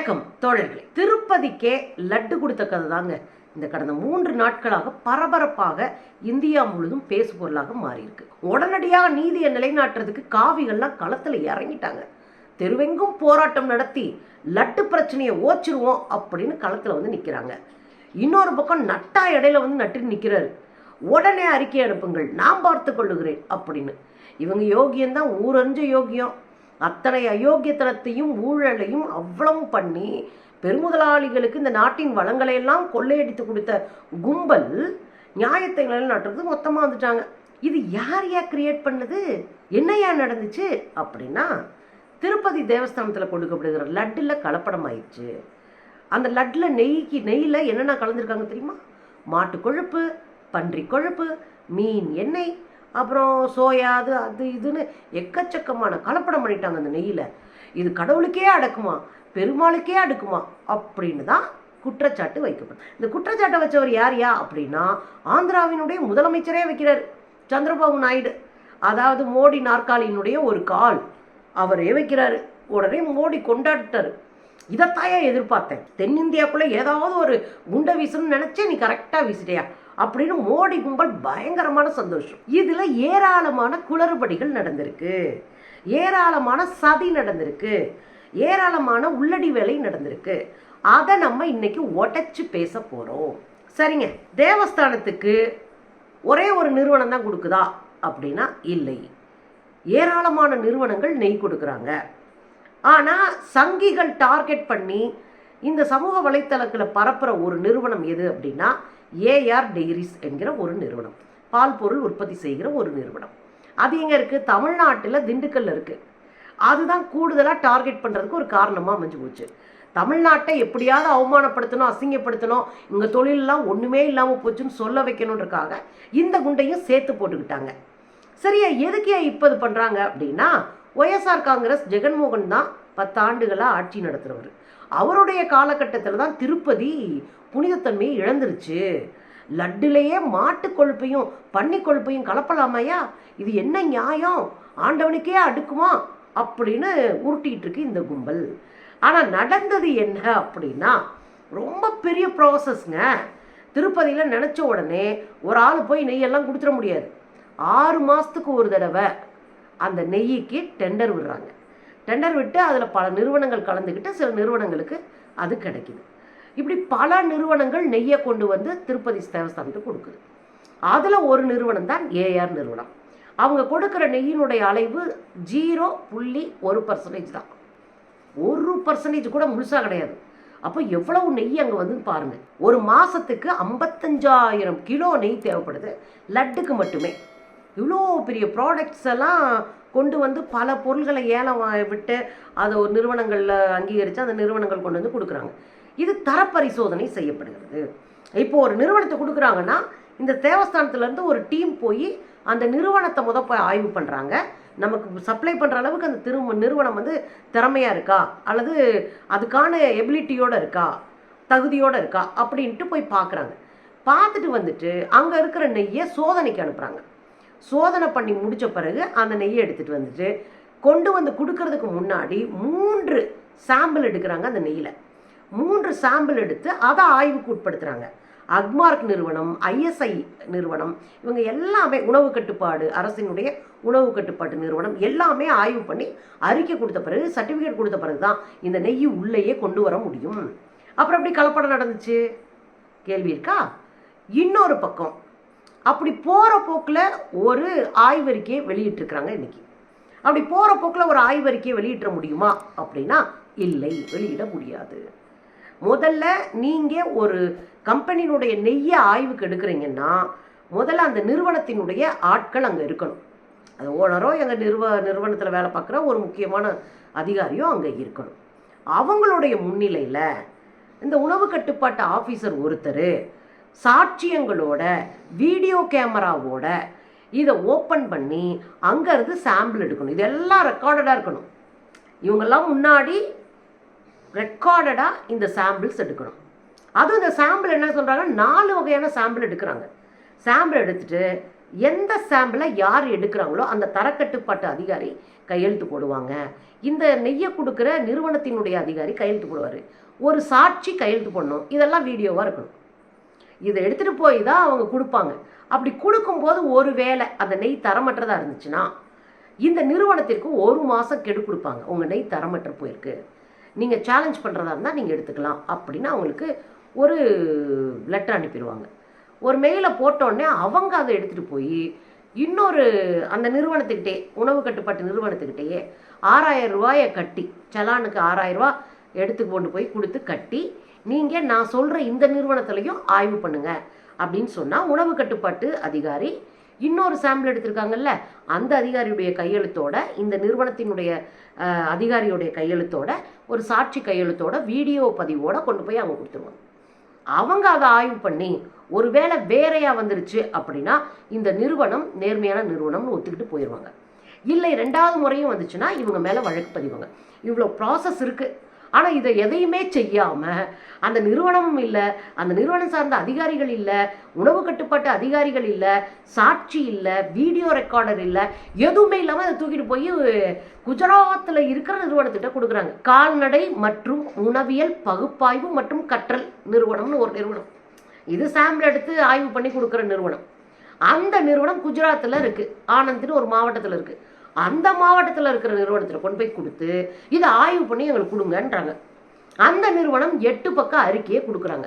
வணக்கம் தோழர்களே. திருப்பதிக்கே லட்டு கொடுத்த கதை தாங்க இந்த கடந்த மூன்று நாட்களாக பரபரப்பாக இந்தியா முழுதும் பேசு பொருளாக மாறியிருக்கு. உடனடியாக நீதியை நிலைநாட்டுறதுக்கு காவிகள்லாம் களத்துல இறங்கிட்டாங்க. தெருவெங்கும் போராட்டம் நடத்தி லட்டு பிரச்சனையை ஓச்சிருவோம் அப்படின்னு களத்துல வந்து நிக்கிறாங்க. இன்னொரு பக்கம் நட்டா இடையில வந்து நட்டு நிக்கிறாரு. உடனே அறிக்கை அனுப்புங்கள் நான் பார்த்து கொள்ளுகிறேன் அப்படின்னு. இவங்க யோகியம்தான் ஊரறிஞ்ச யோகியம். அத்தனை அயோக்கியத்தனத்தையும் ஊழலையும் அவ்வளவு பண்ணி பெருமுதலாளிகளுக்கு இந்த நாட்டின் வளங்களை எல்லாம் கொள்ளையடித்து கொடுத்த கும்பல் நியாயத்தை நிலைநாட்டுறது மொத்தமாக வந்துட்டாங்க. இது யார் யா கிரியேட் பண்ணது? என்னையா நடந்துச்சு? அப்படின்னா திருப்பதி தேவஸ்தானத்தில் கொடுக்கப்படுகிற லட்டில் கலப்படம் ஆயிடுச்சு அந்த லட்டில் நெய்க்கு நெய்யில் என்னென்ன கலந்துருக்காங்க தெரியுமா? மாட்டு கொழுப்பு பன்றி கொழுப்பு மீன் எண்ணெய் அப்புறம் சோயா அது அது இதுன்னு எக்கச்சக்கமான கலப்படம் பண்ணிட்டாங்க அந்த நெய்யில். இது கடவுளுக்கே அடக்குமா? பெருமாளுக்கே அடுக்குமா? அப்படின்னு தான் குற்றச்சாட்டு வைக்கப்படும். இந்த குற்றச்சாட்டை வச்சவர் யார் யா? அப்படின்னா ஆந்திராவினுடைய முதலமைச்சரே வைக்கிறார் சந்திரபாபு நாயுடு. அதாவது மோடி நாற்காலியினுடைய ஒரு கால் அவரே வைக்கிறாரு. உடனே மோடி கொண்டாடிட்டாரு. இதைத்தாயா எதிர்பார்த்தேன். தென்னிந்தியாக்குள்ளே ஏதாவது ஒரு குண்டை வீசணும்னு நினச்சே நீ கரெக்டாக வீசிட்டியா? அப்படின்னு மோடி கும்பல் பயங்கரமான சந்தோஷம். இதில் ஏராளமான குளறுபடிகள் நடந்திருக்கு. ஏராளமான சதி நடந்திருக்கு. ஏராளமான உள்ளடி வேலை நடந்திருக்கு. அதை நம்ம இன்னைக்கு உடைச்சு பேச போகிறோம் சரிங்க. தேவஸ்தானத்துக்கு ஒரே ஒரு நிறுவனம் தான் கொடுக்குதா அப்படின்னா இல்லை. ஏராளமான நிறுவனங்கள் நெய் கொடுக்குறாங்க. ஆனால் சங்கிகள் டார்கெட் பண்ணி இந்த சமூக வலைத்தளத்தில் பரப்புகிற ஒரு நிறுவனம் எது அப்படின்னா ஏஆர் டெய்ரிஸ் என்கிற ஒரு நிறுவனம். பால் பொருள் உற்பத்தி செய்கிற ஒரு நிறுவனம். அது எங்கே இருக்குது தமிழ்நாட்டில் திண்டுக்கல்ல இருக்குது அதுதான் கூடுதலாக டார்கெட் பண்ணுறதுக்கு ஒரு காரணமாக அமைஞ்சு போச்சு. தமிழ்நாட்டை எப்படியாவது அவமானப்படுத்தணும் அசிங்கப்படுத்தணும் இங்கே தொழிலெலாம் ஒன்றுமே இல்லாமல் போச்சுன்னு சொல்ல வைக்கணுன்றக்காக இந்த குண்டையும் சேர்த்து போட்டுக்கிட்டாங்க. சரியா எதுக்கு இப்போ இது பண்ணுறாங்க அப்படின்னா ஒய்எஸ்ஆர் காங்கிரஸ் ஜெகன்மோகன் தான் பத்தாண்டுகளாக ஆட்சி நடத்துகிறவர் அவருடைய காலகட்டத்தில் தான் திருப்பதி புனிதத்தன்மையை இழந்துருச்சு. லட்டுலேயே மாட்டு கொழுப்பையும் பன்னி கொழுப்பையும் கலப்பலாமையா இது என்ன நியாயம்? ஆண்டவனுக்கே அடுக்குமா? அப்படின்னு உருட்டிகிட்டு இருக்கு இந்த கும்பல். ஆனால் நடந்தது என்ன அப்படின்னா ரொம்ப பெரிய ப்ராசஸ்ங்க திருப்பதியில் நினச்ச உடனே ஒரு ஆள் போய் நெய்யெல்லாம் கொடுத்துட முடியாது. ஆறு மாதத்துக்கு ஒரு தடவை அந்த நெய்யிக்கு டெண்டர் விடுறாங்க. டெண்டர் விட்டு அதில் பல நிறுவனங்கள் கலந்துக்கிட்டு சில நிறுவனங்களுக்கு அது கிடைக்குது. இப்படி பல நிறுவனங்கள் நெய்யை கொண்டு வந்து திருப்பதி தேவஸ்தானத்துக்கு கொடுக்குது. அதில் ஒரு நிறுவனம் தான் ஏஆர் நிறுவனம். அவங்க கொடுக்குற நெய்யினுடைய அளவு ஜீரோ புள்ளி ஒரு பர்சன்டேஜ் தான். ஒரு பர்சன்டேஜ் கூட முழுசாக கிடையாது. அப்போ எவ்வளவு நெய் அங்கே வந்து பாருங்கள் ஒரு மாதத்துக்கு ஐம்பத்தஞ்சாயிரம் கிலோ நெய் தேவைப்படுது. லட்டுக்கு மட்டுமே. இவ்வளோ பெரிய ப்ராடக்ட்ஸ் எல்லாம் கொண்டு வந்து பல பொருள்களை ஏலம் விட்டு அதை ஒரு நிறுவனங்களில் அங்கீகரித்து அந்த நிறுவனங்கள் கொண்டு வந்து கொடுக்குறாங்க. இது தரப்பரிசோதனை செய்யப்படுகிறது. இப்போ ஒரு நிறுவனத்தை கொடுக்குறாங்கன்னா இந்த தேவஸ்தானத்துலேருந்து ஒரு டீம் போய் அந்த நிறுவனத்தை முத போய் ஆய்வு பண்ணுறாங்க நமக்கு சப்ளை பண்ணுற அளவுக்கு அந்த திரும்ப நிறுவனம் வந்து திறமையாக இருக்கா? அல்லது அதுக்கான எபிலிட்டியோடு இருக்கா? தகுதியோடு இருக்கா? அப்படின்ட்டு போய் பார்க்குறாங்க பார்த்துட்டு வந்துட்டு அங்கே இருக்கிற நெய்யை சோதனைக்கு அனுப்புகிறாங்க சோதனை பண்ணி முடித்த பிறகு அந்த நெய்யை எடுத்துகிட்டு வந்துட்டு கொண்டு வந்து கொடுக்கறதுக்கு முன்னாடி மூன்று சாம்பிள் எடுக்கிறாங்க அந்த நெய்யில். மூன்று சாம்பிள் எடுத்து அதை ஆய்வுக்கு உட்படுத்துகிறாங்க அக்மார்க் நிறுவனம் ஐஎஸ்ஐ நிறுவனம் இவங்க எல்லாமே உணவு கட்டுப்பாடு அரசினுடைய உணவு கட்டுப்பாட்டு நிறுவனம் எல்லாமே ஆய்வு பண்ணி அறிக்கை கொடுத்த பிறகு சர்டிஃபிகேட் கொடுத்த பிறகு தான் இந்த நெய் உள்ளேயே கொண்டு வர முடியும். அப்புறம் எப்படி கலப்படம் நடந்துச்சு? கேள்வி இருக்கா? இன்னொரு பக்கம் அப்படி போகிற போக்கில் ஒரு ஆய்வறிக்கையை வெளியிட்டிருக்கிறாங்க இன்னைக்கு. அப்படி போகிற போக்கில் ஒரு ஆய்வறிக்கையை வெளியிட முடியுமா அப்படின்னா இல்லை வெளியிட முடியாது. முதல்ல நீங்கள் ஒரு கம்பெனியினுடைய நெய்யை ஆய்வுக்கு எடுக்கிறீங்கன்னா முதல்ல அந்த நிறுவனத்தினுடைய ஆட்கள் அங்கே இருக்கணும். அது ஓனரோ எங்கள் நிறுவ நிறுவனத்தில் வேலை பார்க்குற ஒரு முக்கியமான அதிகாரியோ அங்கே இருக்கணும். அவங்களுடைய முன்னிலையில் இந்த உணவு கட்டுப்பாட்டு ஆஃபீஸர் ஒருத்தர் சாட்சியங்களோட வீடியோ கேமராவோட இதை ஓப்பன் பண்ணி அங்கேருந்து சாம்பிள் எடுக்கணும். இதெல்லாம் ரெக்கார்டடாக இருக்கணும். இவங்கெல்லாம் முன்னாடி ரெக்கார்டடாக இந்த சாம்பிள்ஸ் எடுக்கணும். அதுவும் இந்த சாம்பிள் என்ன சொல்கிறாங்க நாலு வகையான சாம்பிள் எடுக்கிறாங்க. சாம்பிள் எடுத்துட்டு எந்த சாம்பிளை யார் எடுக்கிறாங்களோ அந்த தரக்கட்டுப்பாட்டு அதிகாரி கையெழுத்து போடுவாங்க. இந்த நெய்யை கொடுக்குற நிறுவனத்தினுடைய அதிகாரி கையெழுத்து போடுவார். ஒரு சாட்சி கையெழுத்து போடணும். இதெல்லாம் வீடியோவாக இருக்கணும். இதை எடுத்துகிட்டு போய் தான் அவங்க கொடுப்பாங்க. அப்படி கொடுக்கும்போது ஒரு வேளை அந்த நெய் தரமற்றதாக இருந்துச்சுன்னா இந்த நிறுவனத்திற்கு ஒரு மாதம் கெடு கொடுப்பாங்க. உங்கள் நெய் தரமற்ற போயிருக்கு. நீங்கள் சேலஞ்ச் பண்ணுறதா இருந்தால் நீங்கள் எடுத்துக்கலாம் அப்படின்னு அவங்களுக்கு ஒரு லெட்டர் அனுப்பிடுவாங்க. ஒரு மெயிலை போட்டோடனே அவங்க அதை எடுத்துகிட்டு போய் இன்னொரு அந்த நிறுவனத்துக்கிட்டே உணவு கட்டுப்பாட்டு நிறுவனத்துக்கிட்டேயே ஆறாயிரம் ரூபாயை கட்டி சலானுக்கு ஆறாயிரம் ரூபா எடுத்து கொண்டு போய் கொடுத்து கட்டி நீங்கள் நான் சொல்கிற இந்த நிறுவனத்துலையும் ஆய்வு பண்ணுங்கள் அப்படின்னு சொன்னால் உணவு கட்டுப்பாட்டு அதிகாரி இன்னொரு சாம்பிள் எடுத்திருக்காங்கல்ல அந்த அதிகாரியுடைய கையெழுத்தோட இந்த நிறுவனத்தினுடைய அதிகாரியுடைய கையெழுத்தோட ஒரு சாட்சி கையெழுத்தோட வீடியோ பதிவோட கொண்டு போய் அவங்க கொடுத்துருவாங்க. அவங்க அதை ஆய்வு பண்ணி ஒருவேளை வேறையாக வந்துருச்சு அப்படின்னா இந்த நிறுவனம் நேர்மையான நிறுவனம்னு ஒத்துக்கிட்டு போயிடுவாங்க இல்லை ரெண்டாவது முறையும் வந்துச்சுன்னா இவங்க மேலே வழக்கு பதிவாங்க. இவ்வளோ ப்ராசஸ் இருக்குது ஆனால் இதை எதையுமே செய்யாமல் அந்த நிறுவனமும் இல்லை அந்த நிறுவனம் சார்ந்த அதிகாரிகள் இல்லை உணவு கட்டுப்பாட்டு அதிகாரிகள் இல்லை சாட்சி இல்லை வீடியோ ரெக்கார்டர் இல்லை எதுவுமே இல்லாமல் அதை தூக்கிட்டு போய் குஜராத்தில் இருக்கிற நிறுவனத்திட்ட கொடுக்குறாங்க. கால்நடை மற்றும் உணவியல் பகுப்பாய்வு மற்றும் கற்றல் நிறுவனம்னு ஒரு நிறுவனம். இது சாம்பிள் எடுத்து ஆய்வு பண்ணி கொடுக்குற நிறுவனம். அந்த நிறுவனம் குஜராத்தில் இருக்குது ஆனந்த்னு ஒரு மாவட்டத்தில் இருக்குது அந்த மாவட்டத்தில் இருக்கிற நிறுவனத்தில் கொண்டு போய் கொடுத்து இதை ஆய்வு பண்ணி எங்களுக்கு கொடுங்கன்றாங்க. அந்த நிறுவனம் எட்டு பக்கம் அறிக்கையை கொடுக்குறாங்க.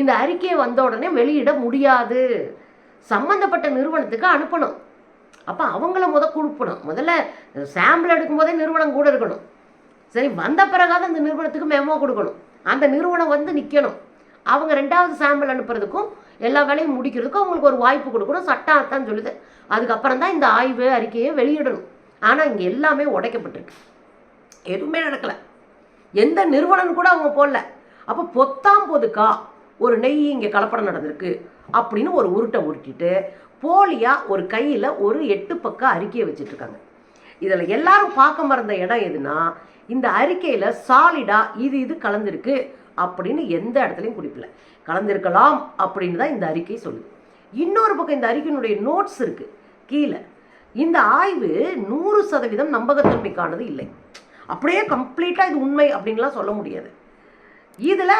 இந்த அறிக்கையை வந்த உடனே வெளியிட முடியாது. சம்மந்தப்பட்ட நிறுவனத்துக்கு அனுப்பணும். அப்போ அவங்கள முத கொடுக்கணும் முதல்ல சாம்பிள் எடுக்கும்போதே நிறுவனம் கூட இருக்கணும். சரி வந்த பிறகாவது அந்த நிறுவனத்துக்கு மெமோ கொடுக்கணும். அந்த நிறுவனம் வந்து நிற்கணும் அவங்க ரெண்டாவது சாம்பிள் அனுப்புறதுக்கும் எல்லா வேலையும் முடிக்கிறதுக்கும் அவங்களுக்கு ஒரு வாய்ப்பு கொடுக்கணும். சட்டம் அதான் சொல்லுது. அதுக்கப்புறம் தான் இந்த ஆய்வு அறிக்கையை வெளியிடணும். ஆனால் இங்கே எல்லாமே உடைக்கப்பட்டிருக்கு. எதுவுமே நடக்கலை. எந்த நிறுவனம் கூட அவங்க போடல. அப்போ பொத்தாம் பொதுக்கா ஒரு நெய் இங்கே கலப்படம் நடந்திருக்கு அப்படின்னு ஒரு உருட்டை உருட்டிட்டு போலியாக ஒரு கையில் ஒரு எட்டு பக்கம் அறிக்கையை வச்சுட்ருக்காங்க. இதில் எல்லாரும் பார்க்க மறந்த இடம் எதுனா இந்த அறிக்கையில் சாலிடாக இது இது கலந்துருக்கு. அப்படின்னு எந்த இடத்துலையும் குறிப்பில்ல கலந்திருக்கலாம் அப்படின்னு தான் இந்த அறிக்கை சொல்லுது. இன்னொரு பக்கம் இந்த அறிக்கையினுடைய நோட்ஸ் இருக்குது கீழே. இந்த ஆய்வு நூறு சதவீதம் நம்பகத்தன்மைக்கானது இல்லை. அப்படியே கம்ப்ளீட்டாக இது உண்மை அப்படின்லாம் சொல்ல முடியாது. இதில்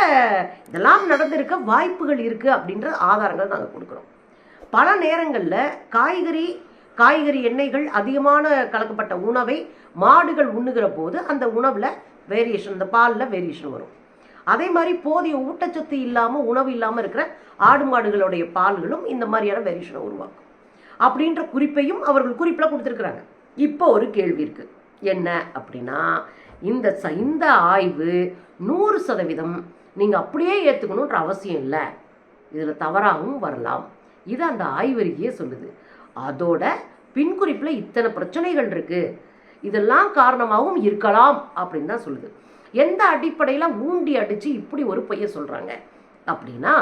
இதெல்லாம் நடந்திருக்க வாய்ப்புகள் இருக்குது அப்படின்ற ஆதாரங்கள் நாங்கள் கொடுக்குறோம். பல நேரங்களில் காய்கறி காய்கறி எண்ணெய்கள் அதிகமான கலக்கப்பட்ட உணவை மாடுகள் உண்ணுகிற போது அந்த உணவில் வேரியேஷன் இந்த பாலில் வேரியேஷன் வரும். அதே மாதிரி போதிய ஊட்டச்சத்து இல்லாமல் உணவு இல்லாமல் இருக்கிற ஆடு மாடுகளுடைய பால்களும் இந்த மாதிரியான வெரிஷனை உருவாக்கும். அப்படின்ற குறிப்பையும் அவர்கள் குறிப்பில் கொடுத்துருக்குறாங்க. இப்போ ஒரு கேள்வி இருக்குது என்ன அப்படின்னா இந்த ச- இந்த ஆய்வு நூறு சதவீதம் நீங்கள் அப்படியே ஏற்றுக்கணுன்ற அவசியம் இல்லை. இதில் தவறாகவும் வரலாம். இது அந்த ஆய்வறிக்கையே சொல்லுது. அதோட பின்குறிப்பில் இத்தனை பிரச்சனைகள் இருக்குது இதெல்லாம் காரணமாகவும் இருக்கலாம் அப்படின்னு தான் சொல்லுது. எந்த அடிப்படையில் ஊண்டி அடித்து இப்படி ஒரு பைய சொல்கிறாங்க அப்படின்னா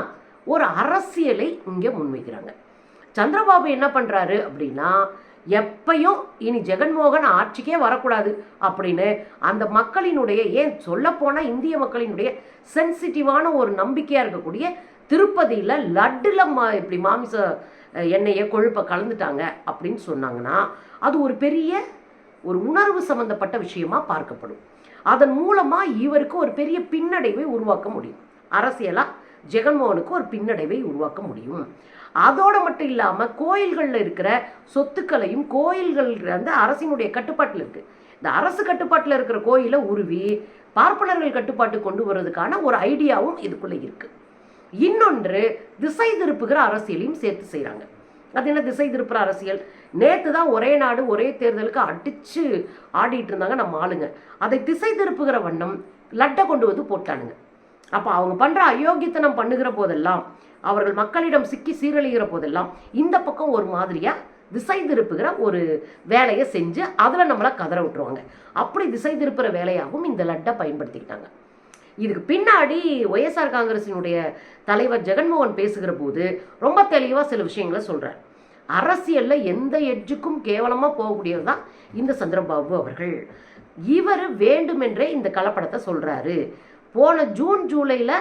ஒரு அரசியலை இங்கே முன்வைக்கிறாங்க. சந்திரபாபு என்ன பண்ணுறாரு அப்படின்னா எப்பையும் இனி ஜெகன்மோகன் ஆட்சிக்கே வரக்கூடாது அப்படின்னு அந்த மக்களினுடைய ஏன் சொல்லப்போனால் இந்திய மக்களினுடைய சென்சிட்டிவான ஒரு நம்பிக்கையாக இருக்கக்கூடிய திருப்பதியில் லட்டில் மா இப்படி மாமிச எண்ணெயை கொழுப்பை கலந்துட்டாங்க அப்படின்னு சொன்னாங்கன்னா அது ஒரு பெரிய ஒரு உணர்வு சம்மந்தப்பட்ட விஷயமா பார்க்கப்படும். அதன் மூலமாக இவருக்கு ஒரு பெரிய பின்னடைவை உருவாக்க முடியும். அரசியலாக ஜெகன்மோகனுக்கு ஒரு பின்னடைவை உருவாக்க முடியும். அதோடு மட்டும் இல்லாமல் கோயில்களில் இருக்கிற சொத்துக்களையும் கோயில்கள் வந்து அரசினுடைய கட்டுப்பாட்டில் இருக்குது இந்த அரசு கட்டுப்பாட்டில் இருக்கிற கோயிலை உருவி பார்ப்பனர்கள் கட்டுப்பாட்டு கொண்டு வர்றதுக்கான ஒரு ஐடியாவும் இதுக்குள்ளே இருக்குது இன்னொன்று திசை திருப்புகிற அரசியலையும் சேர்த்து செய்கிறாங்க அது என்ன திசை திருப்புற அரசியல்? நேற்று தான் ஒரே நாடு ஒரே தேர்தலுக்கு அடித்து ஆடிட்டு இருந்தாங்க நம்ம ஆளுங்க. அதை திசை திருப்புகிற வண்ணம் லட்டை கொண்டு வந்து போட்டானுங்க. அப்போ அவங்க பண்ணுற அயோக்கியத்தனம் பண்ணுகிற போதெல்லாம் அவர்கள் மக்களிடம் சிக்கி சீரழிகிற போதெல்லாம் இந்த பக்கம் ஒரு மாதிரியாக திசை திருப்புகிற ஒரு வேலையை செஞ்சு அதில் நம்மளை கதற விட்டுருவாங்க. அப்படி திசை திருப்புகிற வேலையாகவும் இந்த லட்டை பயன்படுத்திக்கிட்டாங்க. இதுக்கு பின்னாடி ஒய்எஸ்ஆர் காங்கிரசினுடைய தலைவர் ஜெகன்மோகன் பேசுகிற போது ரொம்ப தெளிவாக சில விஷயங்களை சொல்கிறார் அரசியலில் எந்த எட்ஜுக்கும் கேவலமாக போகக்கூடியது தான் இந்த சந்திரபாபு அவர்கள். இவர் வேண்டுமென்றே இந்த கலப்படத்தை சொல்கிறாரு போன ஜூன் ஜூலையில்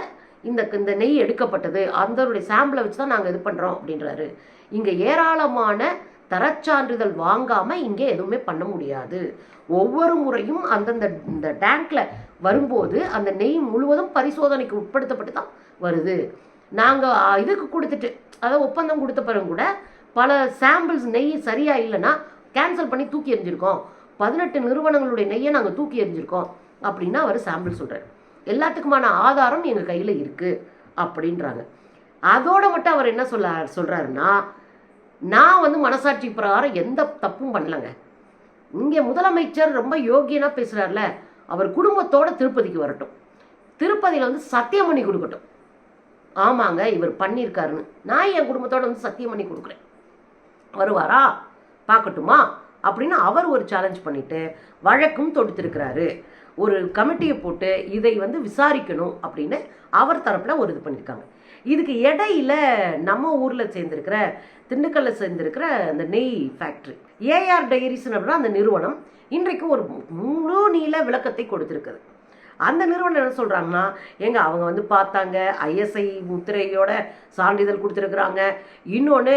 இந்த இந்த நெய் எடுக்கப்பட்டது. அதனுடைய சாம்பிளை வச்சு தான் நாங்கள் இது பண்ணுறோம் அப்படின்றாரு. இங்கே ஏராளமான தரச்சான்றிதழ் வாங்காமல் இங்கே எதுவுமே பண்ண முடியாது. ஒவ்வொரு முறையும் அந்தந்த இந்த டேங்க்ல வரும்போது அந்த நெய் முழுவதும் பரிசோதனைக்கு உட்படுத்தப்பட்டு தான் வருது நாங்கள் இதுக்கு கொடுத்துட்டு அதாவது ஒப்பந்தம் கொடுத்த பிறகு கூட பல சாம்பிள்ஸ் நெய் சரியாக இல்லைன்னா கேன்சல் பண்ணி தூக்கி எறிஞ்சிருக்கோம். பதினெட்டு நிறுவனங்களுடைய நெய்யை நாங்கள் தூக்கி எறிஞ்சிருக்கோம் அப்படின்னா அவர் சாம்பிள் சொல்கிறார் எல்லாத்துக்குமான ஆதாரம் எங்கள் கையில் இருக்குது அப்படின்றாங்க. அதோடு மட்டும் அவர் என்ன சொல்ல சொல்கிறாருன்னா நான் வந்து மனசாட்சி பிரகாரம் எந்த தப்பும் பண்ணலங்க. இங்கே முதலமைச்சர் ரொம்ப யோகியனா பேசுகிறார்ல அவர் குடும்பத்தோட திருப்பதிக்கு வரட்டும். திருப்பதியில் வந்து சத்தியம் பண்ணி கொடுக்கட்டும். ஆமாங்க இவர் பண்ணியிருக்காருன்னு. நான் என் குடும்பத்தோட வந்து சத்தியம் பண்ணி கொடுக்குறேன். வருவாரா? பார்க்கட்டுமா? அப்படின்னு அவர் ஒரு சேலஞ்ச் பண்ணிட்டு வழக்கும் தொடுத்திருக்கிறாரு. ஒரு கமிட்டியை போட்டு இதை வந்து விசாரிக்கணும் அப்படின்னு அவர் தரப்பில் ஒரு இது பண்ணியிருக்காங்க. இதுக்கு இடையில நம்ம ஊரில் சேர்ந்திருக்கிற திண்டுக்கல்ல சேர்ந்திருக்கிற அந்த நெய் ஃபேக்ட்ரி ஏஆர் டைரிஸ் அப்படின்னா அந்த நிறுவனம் இன்றைக்கு ஒரு முழு நீள விளக்கத்தை கொடுத்துருக்குது. அந்த நிறுவனம் என்ன சொல்கிறாங்கன்னா எங்க அவங்க வந்து பார்த்தாங்க ஐஎஸ்ஐ முத்திரையோட சான்றிதழ் கொடுத்துருக்குறாங்க. இன்னொன்று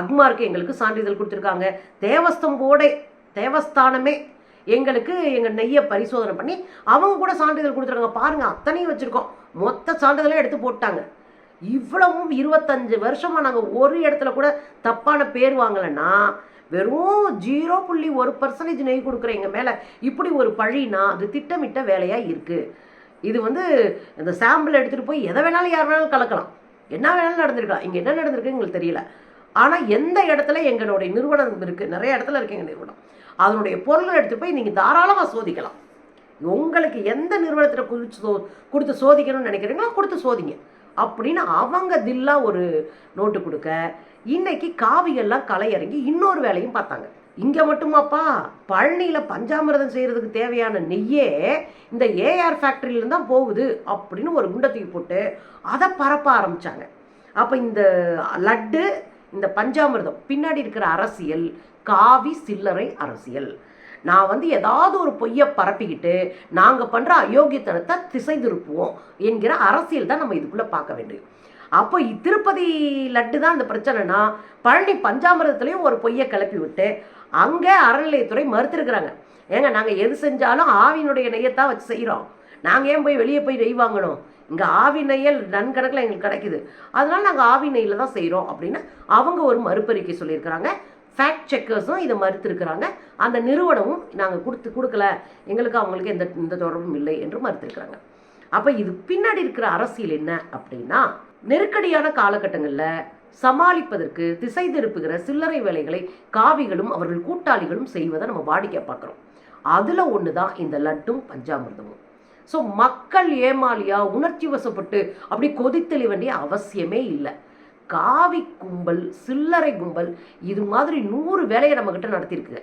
அக்மார்க்கு எங்களுக்கு சான்றிதழ் கொடுத்துருக்காங்க. தேவஸ்தம் கூட தேவஸ்தானமே எங்களுக்கு எங்கள் நெய்யை பரிசோதனை பண்ணி அவங்க கூட சான்றிதழ் கொடுத்துருக்காங்க. பாருங்கள் அத்தனையும் வச்சுருக்கோம். மொத்த சான்றிதழையும் எடுத்து போட்டாங்க. இவ்வளவும் இருபத்தஞ்சு வருஷமாக நாங்கள் ஒரு இடத்துல கூட தப்பான பேர் வாங்கலைன்னா வெறும் ஜீரோ புள்ளி ஒரு பர்சன்டேஜ் நெய் கொடுக்குற எங்கள் மேலே இப்படி ஒரு பழினா அது திட்டமிட்ட வேலையாக இருக்குது இது வந்து இந்த சாம்பிள் எடுத்துகிட்டு போய் எதை வேணாலும் யார் வேணாலும் கலக்கலாம். என்ன வேணாலும் நடந்திருக்கலாம். இங்கே என்ன நடந்திருக்கு எங்களுக்கு தெரியல. ஆனால் எந்த இடத்துல எங்களுடைய நிறுவனம் இருக்குது நிறைய இடத்துல இருக்கு எங்கள் நிறுவனம். அதனுடைய பொருளை எடுத்துகிட்டு போய் நீங்கள் தாராளமாக சோதிக்கலாம். உங்களுக்கு எந்த நிறுவனத்தில் குறித்து சோ கொடுத்து சோதிக்கணும்னு நினைக்கிறீங்களோ கொடுத்து சோதிங்க. அப்படின்னு அவங்க தில்லா ஒரு நோட்டு கொடுக்க இன்னைக்கு காவியெல்லாம் களை இறங்கி இன்னொரு வேலையும் பார்த்தாங்க. இங்கே மட்டுமாப்பா பழனியில் பஞ்சாமிரதம் செய்கிறதுக்கு தேவையான நெய்யே இந்த ஏஆர் ஃபேக்ட்ரியிலேருந்து தான் போகுது அப்படின்னு ஒரு குண்டத்துக்கு போட்டு அதை பரப்ப ஆரம்பித்தாங்க அப்போ இந்த லட்டு இந்த பஞ்சாமிரதம் பின்னாடி இருக்கிற அரசியல் காவி சில்லறை அரசியல். நான் வந்து ஏதாவது ஒரு பொய்யை பரப்பிக்கிட்டு நாங்கள் பண்ணுற அயோக்கியத்தனத்தை திசை திருப்புவோம் என்கிற அரசியல் தான் நம்ம இதுக்குள்ளே பார்க்க வேண்டியது. அப்போ திருப்பதி லட்டு தான் இந்த பிரச்சனைனா பழனி பஞ்சாமிரதத்துலேயும் ஒரு பொய்யை கிளப்பி விட்டு அங்கே அறநிலையத்துறை மறுத்துருக்குறாங்க. ஏங்க நாங்கள் எது செஞ்சாலும் ஆவியினுடைய நெய்யத்தான் வச்சு செய்கிறோம் நாங்கள் ஏன் போய் வெளியே போய் நெய் வாங்கணும்? இங்கே ஆவி நெய்யல் நன்கணக்கில் எங்களுக்கு கிடைக்குது. அதனால நாங்கள் ஆவி நெய்யில் தான் செய்கிறோம் அப்படின்னு அவங்க ஒரு மறுப்பறிக்கை சொல்லியிருக்கிறாங்க. ஃபேக்ட் செக்கர்ஸும் இதை மறுத்திருக்கிறாங்க. அந்த நிறுவனமும் நாங்கள் கொடுத்து கொடுக்கல. எங்களுக்கு அவங்களுக்கு எந்த இந்த தொடர்பும் இல்லை என்று மறுத்திருக்கிறாங்க. அப்போ இது பின்னாடி இருக்கிற அரசியல் என்ன அப்படின்னா நெருக்கடியான காலகட்டங்களில் சமாளிப்பதற்கு திசை திருப்புகிற சில்லறை வேலைகளை காவிகளும் அவர்கள் கூட்டாளிகளும் செய்வதை நம்ம வாடிக்கை பார்க்குறோம். அதில் ஒன்று தான் இந்த லட்டும் பஞ்சாமிர்தமும். ஸோ மக்கள் ஏமாலியாக உணர்ச்சி வசப்பட்டு அப்படி கொதித்தெளி வேண்டிய அவசியமே இல்லை. காவி கும்பல் சில்லறை கும்பல் இது மாதிரி நூறு வேலையை நம்மக்கிட்ட நடத்தியிருக்கு.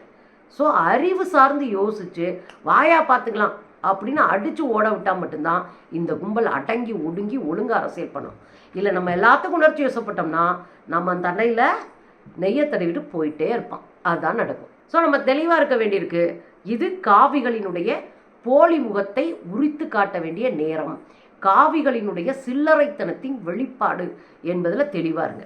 ஸோ அறிவு சார்ந்து யோசிச்சு வாயா பார்த்துக்கலாம் அப்படின்னு அடித்து ஓட விட்டால் மட்டும்தான் இந்த கும்பல் அடங்கி ஒடுங்கி ஒழுங்காக அரசியல் பண்ணும். இல்லை நம்ம எல்லாத்துக்கும் உணர்ச்சி யோசப்பட்டோம்னா நம்ம அந்த அன்னையில் நெய்யை தடவிட்டு போயிட்டே இருப்பான். அதுதான் நடக்கும். ஸோ நம்ம தெளிவாக இருக்க வேண்டியிருக்கு இது காவிகளினுடைய போலி முகத்தை உரித்து காட்ட வேண்டிய நேரம். காவிகளினுடைய சில்லறைத்தனத்தின் வெளிப்பாடு என்பதில் தெளிவாருங்க